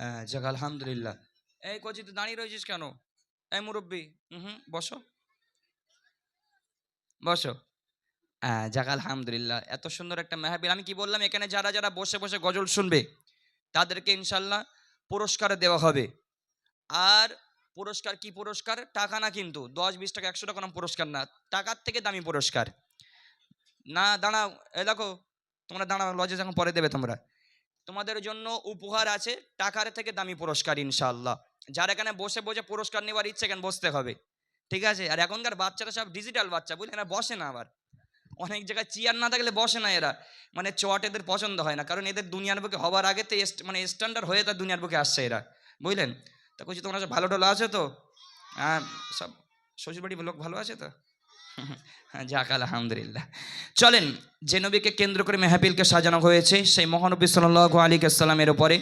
হ্যাঁ, যাক আলহামদুলিল্লাহ। এই কচি তুই দাঁড়িয়ে রয়েছিস কেন? এই মুরব্বী হুম বসো। বসো। হ্যাঁ যাক আলহামদুলিল্লাহ এত সুন্দর একটা মেহাবিল আমি কি বললাম এখানে যারা যারা বসে বসে গজল শুনবে তাদেরকে ইনশাল্লাহ পুরস্কার দেওয়া হবে। আর পুরস্কার কি পুরস্কার? টাকা না কিন্তু দশ বিশ টাকা একশো টাকা পুরস্কার না টাকার থেকে দামি পুরস্কার। না দাঁড়াও এ দেখো তোমরা দাঁড়াও লজে যখন পরে দেবে তোমরা। তোমাদের জন্য উপহার আছে, টাকার থেকে দামি পুরস্কার, ইনশাআল্লাহ। যার এখানে বসে বসে পুরস্কার নেওয়ার ইচ্ছে এখানে বসতে হবে। ঠিক আছে? আর এখনকার বাচ্চারা সব ডিজিটাল বাচ্চা বুঝলেন এরা বসে না আবার। অনেক জায়গায় চেয়ার না থাকলে বসে না এরা। মানে চট এদের পছন্দ হয় না, কারণ এদের দুনিয়ার বুকে হবার আগে তো মানে স্ট্যান্ডার্ড হয়ে তার দুনিয়ার বুকে আসছে এরা। বুঝলেন? তা বলছি তোমরা সব ভালো টোলো আছে তো? হ্যাঁ সব শ্বশুরবাড়ির লোক ভালো আছে তো? যাক, আলহামদুলিল্লাহ। চলেন, যে নবীকে কেন্দ্র করে মেহাবিলকে সাজানো হয়েছে, সেই মহানবী সাল্লাহ আলী সাল্লামের ওপরে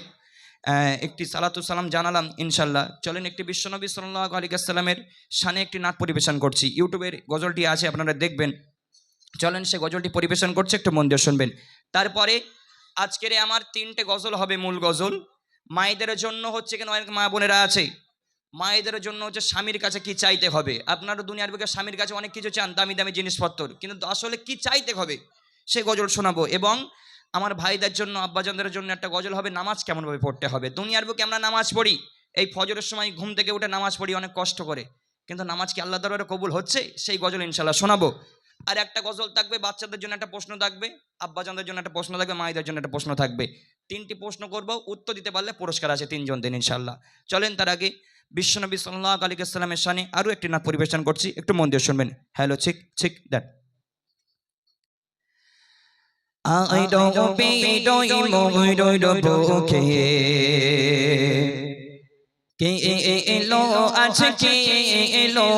একটি সালাতু সালাম জানালাম ইনশাল্লাহ চলেন, একটি বিশ্বনবী সাল্লাহ আলী সাল্লামের সানে একটি নাট পরিবেশন করছি। ইউটিউবের গজলটি আছে, আপনারা দেখবেন। চলেন, সে গজলটি পরিবেশন করছে, একটু মন দিয়ে শুনবেন। তারপরে, আজকের আমার তিনটে গজল হবে, মূল গজল। মায়েদের জন্য হচ্ছে কেন অনেক মা বোনেরা আছে? মায়েদের জন্য হচ্ছে স্বামীর কাছে কি চাইতে হবে? আপনারও দুনিয়ার বুকে স্বামীর কাছে অনেক কিছু চান, দামি দামি জিনিসপত্র। কিন্তু আসলে কি চাইতে হবে? সে গজল শোনাবো এবং আমার ভাইদের জন্য, আব্বাজানদের জন্য একটা গজল হবে, নামাজ কেমনভাবে পড়তে হবে? দুনিয়ার বুকে আমরা নামাজ পড়ি। এই ফজরের সময় ঘুম থেকে উঠে নামাজ পড়ি, অনেক কষ্ট করে। কিন্তু নামাজ কি আল্লাহ দরবারে কবুল হচ্ছে? সেই গজল ইনশাল্লাহ শোনাবো। আর একটা গজল থাকবে, বাচ্চাদের জন্য একটা প্রশ্ন থাকবে, আব্বাজানদের জন্য একটা প্রশ্ন থাকবে, মায়েদের জন্য একটা প্রশ্ন থাকবে। তিনটি প্রশ্ন করব, উত্তর দিতে পারলে পুরস্কার আছে তিনজন দিন ইনশাল্লাহ চলেন তার আগে বিশ্বনবী সাল্লাহ আলিকাস্লামের সানে আরও একটি নাচ পরিবেশন করছি। একটু মন দিয়ে শুনবেন। হ্যালো ছিক ছিক দেন। I don't be doing more do কে। কে এলো আজকে এলো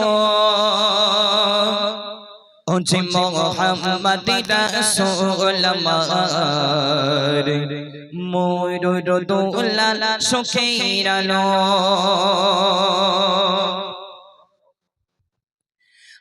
ওছে মোহাম্মদ রাসূল আমার। ময়ূর দোলা সুখের আলো।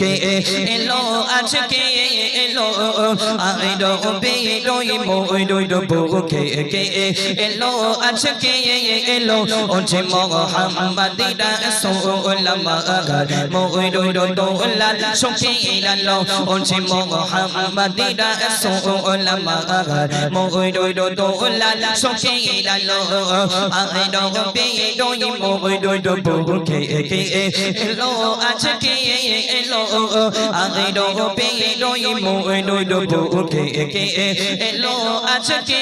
কে এলো আজকে এলো be doing more do কে এলো আজকে এলো ওছে মোহাম্মদ রাসূল আমার ময়ূর দোলাল সুখের আলো ওছে মোহাম্মদ রাসূল আমার ময়ূর Dulal I don't be doing more do কে এলো আজকে এলো Be doing more do কে এলো আজকে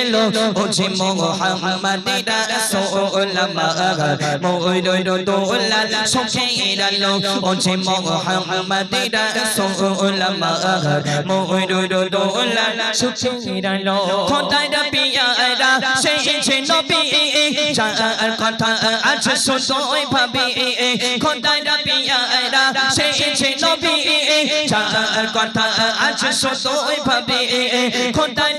এলো ওছে মোহাম্মদ রাসূল আমার ময়ূর দোলাল সুখের আলো ওছে মোহাম্মদ রাসূল আমার ময়ূর দোলাল সুখের আলো খোদার পিয়ারা সেই যে নবী যার কথা আজ শুধুই ভাবি কথা আছে শুধুই ভাবে। খোদার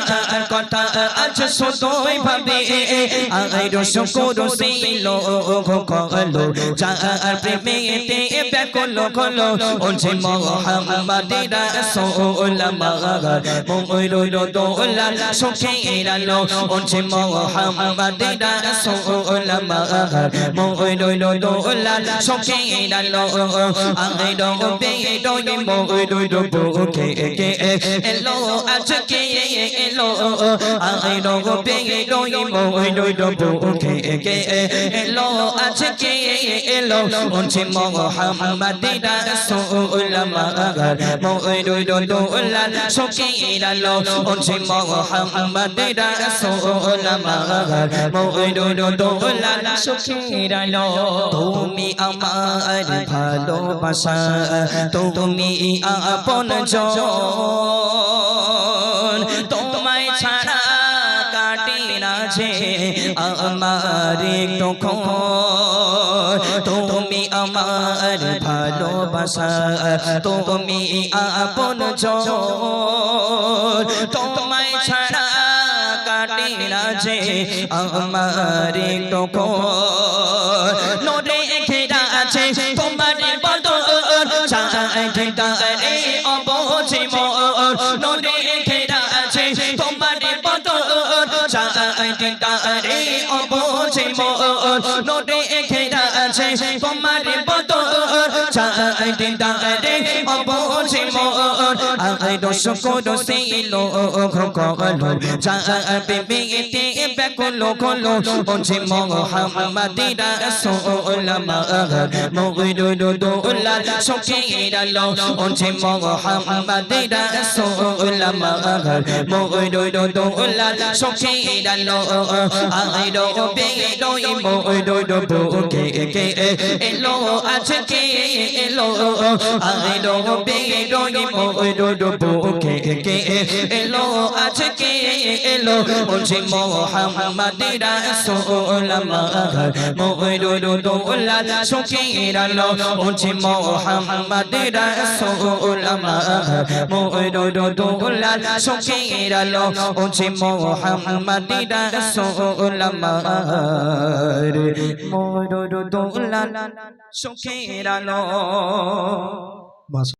যার কথা আজ শুধুই ভাবি আইরো শুকুর ছিল কলো যার প্রেমেতে ব্যাকুল হলো ওঝে মোহাম্মদ রাসূল আমার ময়ূর দোলাল সুখের আলো ওঝে মোহাম্মদ রাসূল আমার ময়ূর দোলাল সুখের আলো আইরো বেদোই ময়ূর বুকে কে এলো আজকে এলো আইরো বেদোই ময়ূর বুকে কে এলো আজকে এলো ওঝে মোহাম্মদ রাসূল আমার ময়ূর দোলাল সুখের আলো ওঝে মোহাম্মদ রাসূল আমার ময়ূর দোলাল সুখের আলো তুমি আমার ভালোবাসা তুমি আপন জন আছে আমার তখন তুমি আমার ভালোবাসা, তুমি আপন তোমায় ছাড়া কাটে যে আমার ঘেরা আছে তোমার বদল নোরে ঘেরা আছে তোমার বদল চাই দাঁড়ে অবধি দোষ করো সেই লোক কলো যাবে বেতে বেকুলো কলো ওছে মোহাম্মদ রাসূল মগরুর দোলা সখীরালো ওছে মোহাম্মদ রাসূল মগরুর দোলা সখীরালো আইরো বেরোই মগরুর বুকে কে এলো আজকে এলো আইরো বেরোই মগরুর বুকে কে? এলো আজকে এলো ওছে মোহাম্মদ রাসূল মগরুর দোলা সখীরালো ওছে মোহাম্মদ রাসূল মগরুর দোলা সখীরালো ওছে মোহাম্মদ রাসূল মগরুর দোলা সখীরালো